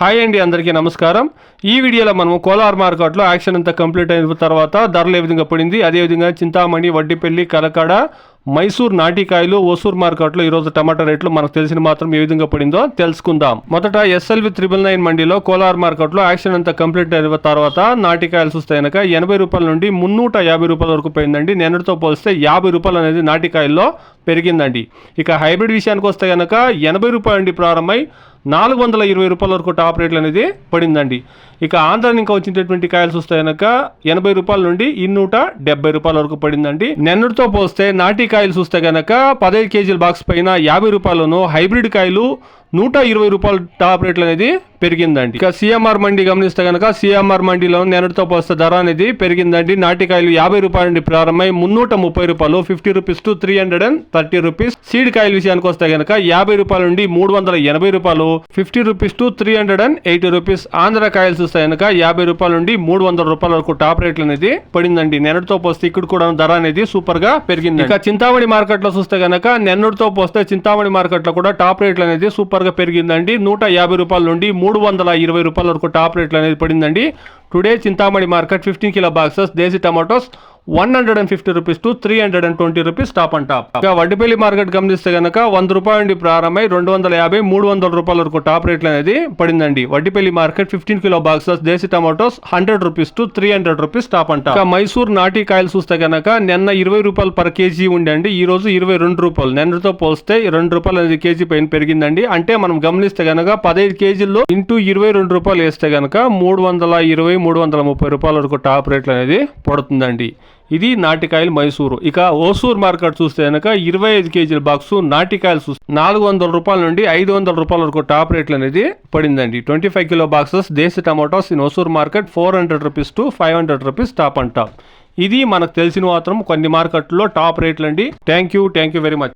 Hi అండి అందరికీ నమస్కారం. ఈ వీడియోలో మనం కోలార్ మార్కెట్లో యాక్షన్ అంతా కంప్లీట్ అయిన తర్వాత ధరలు ఏ విధంగా పడింది అదేవిధంగా చింతామణి వడ్డీపల్లి కలకాడ మైసూర్ నాటికాయలు ఓసూర్ మార్కెట్లో ఈరోజు టమాటా రేట్లు మనకు తెలిసిన మాత్రం ఏ విధంగా పడిందో తెలుసుకుందాం. మొదట ఎస్ఎల్వి త్రిబుల్ నైన్ మండీలో కోలార్ మార్కెట్లో యాక్షన్ అంతా కంప్లీట్ అయిన తర్వాత నాటికాయలు చూస్తే కనుక ఎనభై రూపాయల నుండి మున్నూట యాభై రూపాయల వరకు పోయిందండి నిన్నటితో పోలిస్తే యాభై రూపాయలు అనేది నాటికాయల్లో పెరిగిందండి. ఇక హైబ్రిడ్ విషయానికి వస్తే కనుక ఎనభై రూపాయల నుండి ప్రారంభమై నాలుగు వందల ఇరవై రూపాయల వరకు టాప్ రేట్లు అనేది పడిందండి. ఇక ఆంధ్ర ఇంకా వచ్చినటువంటి కాయలు చూస్తే కనుక ఎనభై రూపాయల నుండి ఇన్నూట డెబ్బై రూపాయల వరకు పడిందండి. నిన్నటితో పోస్తే నాటి కాయలు చూస్తే కనుక పదహైదు కేజీల బాక్స్ పైన యాభై రూపాయలను హైబ్రిడ్ కాయలు నూట ఇరవై రూపాయల టాప్ రేట్లు అనేది పెరిగిందండి. ఇక సిఎంఆర్ మండి గమనిస్తే కనుక సిఎంఆర్ మండిలో నిన్నటితో పోస్తే ధర అనేది పెరిగిందండి. నాటికాయలు యాభై రూపాయల నుండి ప్రారంభమై మున్నూట ముప్పై రూపాయలు fifty rupees to three hundred and thirty rupees. Seed కాయల విషయానికి వస్తే కనుక యాభై రూపాయల నుండి మూడు వందల ఎనభై రూపాయలు fifty rupees to three hundred and eighty rupees. Andhra కాయలు చూస్తే కనుక యాభై రూపాయల నుండి మూడు వందల రూపాయల వరకు టాప్ రేట్లు అనేది పడిందండి. నిన్నటితో పోస్తే ఇక్కడ కూడా ధర అనేది సూపర్గా పెరిగింది ఇక చింతామణి మార్కెట్లో చూస్తే కనుక నిన్నటితో పోస్తే చింతామణి మార్కెట్లో కూడా టాప్ రేట్లు అనేది సూపర్ వరకు పెరిగిందండి. నూట యాభై రూపాయల నుండి మూడు వందల ఇరవై రూపాయల వరకు టాప్ రేట్లు అనేది పడిందండి. Today Chintamani market fifteen kilo boxes desi tomatoes one hundred and fifty rupees to three hundred and twenty rupees top and top. ఇక వడ్డీపల్లి మార్కెట్ గమనిస్తే కనుక వంద రూపాయల నుండి ప్రారంభమై రెండు వందల యాభై మూడు వందల రూపాయల వరకు టాప్ రేట్లు అనేది పడిందండి. Vaddipalli market fifteen kilo boxes desi tomatoes hundred rupees to three hundred rupees top and top. Mysore నాటి కాయలు చూస్తే కనుక నిన్న ఇరవై రూపాయలు పర్ కేజీ ఉండండి ఈ రోజు ఇరవై రెండు రూపాయలు. నిన్నతో పోలిస్తే రెండు రూపాయలు అనేది కేజీ పైన పెరిగిందండి. అంటే మనం గమనిస్తే కనుక పదహైదు కేజీల్లో ఇంటూ ఇరవై రెండు రూపాయలు వేస్తే కనుక మూడు వందల ఇరవై మూడు వందల ముప్పై రూపాయల వరకు టాప్ రేట్లు అనేది పడుతుందండి. ఇది నాటికాయలు మైసూరు. ఇక ఓసూర్ మార్కెట్ చూస్తే కనుక ఇరవై ఐదు కేజీల బాక్సు నాటికాయలు చూస్తే నాలుగు వందల రూపాయల నుండి ఐదు వందల రూపాయల వరకు టాప్ రేట్లు అనేది పడిందండి. Twenty five kilo boxes desi tomatoes in Hosur market four hundred rupees to five hundred rupees top and top ఇది మనకు తెలిసిన మాత్రం కొన్ని మార్కెట్లో టాప్ రేట్లు అండి thank you thank you very much.